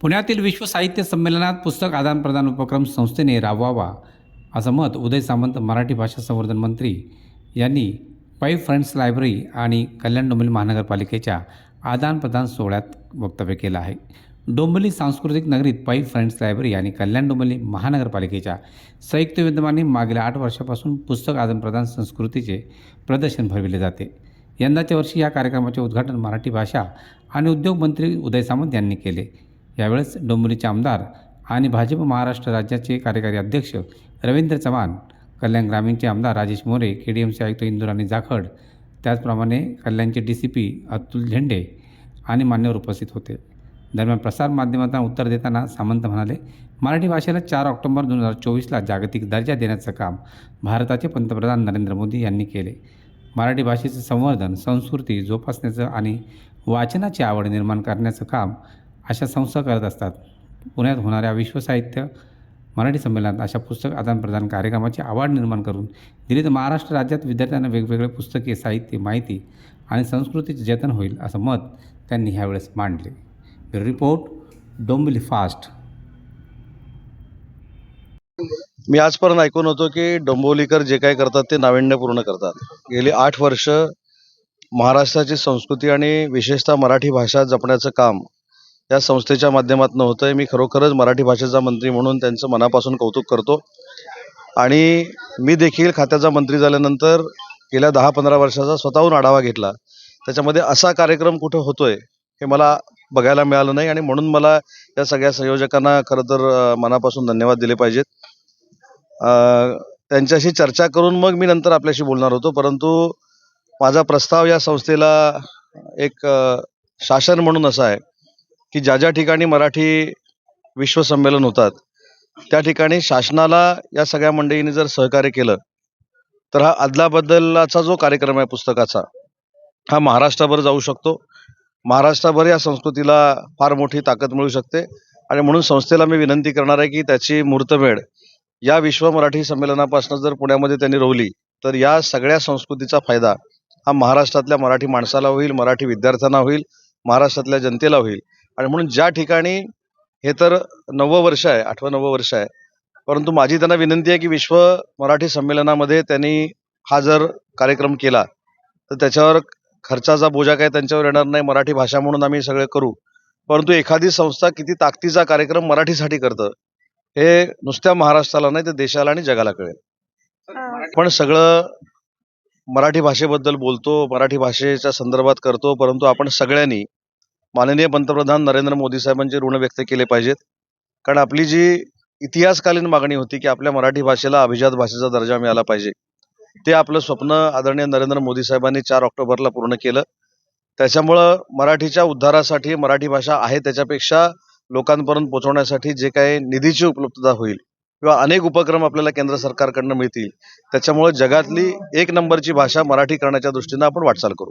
पुण्यातील विश्व साहित्य संमेलनात पुस्तक आदानप्रदान उपक्रम संस्थेने राबवावा असं मत उदय सामंत मराठी भाषा संवर्धन मंत्री यांनी पाईप फ्रेंड्स लायब्ररी आणि कल्याण डोंबिवली महानगरपालिकेच्या आदानप्रदान सोहळ्यात वक्तव्य केलं आहे. डोंबिवली सांस्कृतिक नगरीत पाई फ्रेंड्स लायब्ररी आणि कल्याण डोंबिवली महानगरपालिकेच्या संयुक्त विद्यमाने मागील आठ वर्षापासून पुस्तक आदानप्रदान संस्कृतीचे प्रदर्शन भरविले जाते. यंदाच्या वर्षी या कार्यक्रमाचे उद्घाटन मराठी भाषा आणि उद्योग मंत्री उदय सामंत यांनी केले. यावेळेस डोंबिवलीचे आमदार आणि भाजप महाराष्ट्र राज्याचे कार्यकारी अध्यक्ष रवींद्र चव्हाण कल्याण ग्रामीणचे आमदार राजेश मोरे के डी एमचे आयुक्त इंदुराणी जाखड त्याचप्रमाणे कल्याणचे D C P Atul Zende आणि मान्यवर उपस्थित होते. दरम्यान प्रसारमाध्यमांना उत्तर देताना सामंत म्हणाले मराठी भाषेला चार ऑक्टोबर दोन हजार चोवीसला जागतिक दर्जा देण्याचं काम भारताचे पंतप्रधान नरेंद्र मोदी यांनी केले. मराठी भाषेचं संवर्धन संस्कृती जोपासण्याचं आणि वाचनाची आवड निर्माण करण्याचं काम अशा संस्था करत असतात. पुण्यात होणाऱ्या विश्व साहित्य मराठी संमेलनात अशा पुस्तक आदानप्रदान कार्यक्रमाची आवड निर्माण करून दिली तर महाराष्ट्र राज्यात विद्यार्थ्यांना वेगवेगळे पुस्तके साहित्य माहिती आणि संस्कृतीचे जतन होईल असं मत त्यांनी ह्यावेळेस मांडले. Report Dombivli fast. मी आजपर्यंत ऐकून होतो की डोंबोलीकर जे काय करतात ते नाविन्यपूर्ण करतात. गेली आठ वर्ष महाराष्ट्राची संस्कृती आणि विशेषतः मराठी भाषा जपण्याचं काम या संस्थेच्या माध्यमातून होतं आहे मी खरोखरच मराठी भाषेचा मंत्री म्हणून त्यांचं मनापासून कौतुक करतो. आणि मी देखील खात्याचा मंत्री झाल्यानंतर गेल्या दहा पंधरा वर्षाचा स्वतःहून आढावा घेतला. त्याच्यामध्ये असा कार्यक्रम कुठं होतोय हे मला बघायला मिळालं नाही आणि म्हणून मला या सगळ्या संयोजकांना खरं तर मनापासून धन्यवाद दिले पाहिजेत. त्यांच्याशी चर्चा करून मग मी नंतर आपल्याशी बोलणार होतो. परंतु माझा प्रस्ताव या संस्थेला एक शासन म्हणून असा आहे. की ज्या ज्या ठिकाणी मराठी विश्वसंमेलन होतात त्या ठिकाणी शासनाला या सगळ्या मंडळींनी जर सहकार्य केलं तर हा अदलाबदलाचा जो कार्यक्रम आहे पुस्तकाचा हा महाराष्ट्रभर जाऊ शकतो. महाराष्ट्रभर या संस्कृतीला फार मोठी ताकद मिळू शकते. आणि म्हणून संस्थेला मी विनंती करणार आहे की त्याची मूर्तमेढ या विश्व मराठी संमेलनापासून जर पुण्यामध्ये त्यांनी रोवली तर या सगळ्या संस्कृतीचा फायदा हा महाराष्ट्रातल्या मराठी माणसाला होईल मराठी विद्यार्थ्यांना होईल महाराष्ट्रातल्या जनतेला होईल. आणि म्हणून ज्या ठिकाणी हे तर नववं वर्ष आहे आठवं नववं वर्ष आहे परंतु माझी त्यांना विनंती आहे की विश्व मराठी संमेलनामध्ये त्यांनी हा जर कार्यक्रम केला तर त्याच्यावर खर्चाचा बोजा काय त्यांच्यावर येणार नाही मराठी भाषा म्हणून आम्ही सगळे करू. परंतु एखादी संस्था किती ताकदीचा कार्यक्रम मराठीसाठी करतं हे नुसत्या महाराष्ट्राला नाही तर देशाला आणि जगाला कळेल. पण सगळं मराठी भाषेबद्दल बोलतो मराठी भाषेच्या संदर्भात करतो परंतु आपण सगळ्यांनी माननीय पंतप्रधान नरेंद्र मोदी साहेबांचे ऋण व्यक्त केले पाहिजेत. कारण आपली जी इतिहासकालीन मागणी होती की आपल्या मराठी भाषेला अभिजात भाषेचा दर्जा मिळाला पाहिजे. ते आपलं स्वप्न आदरणीय नरेंद्र मोदी साहेबांनी चार ऑक्टोबरला पूर्ण केलं. त्याच्यामुळं मराठीच्या उद्धारासाठी मराठी भाषा आहे त्याच्यापेक्षा लोकांपर्यंत पोहोचवण्यासाठी जे काही निधीची उपलब्धता होईल किंवा अनेक उपक्रम आपल्याला केंद्र सरकारकडनं मिळतील त्याच्यामुळे जगातली एक नंबरची भाषा मराठी करण्याच्या दृष्टीनं आपण वाटचाल करू.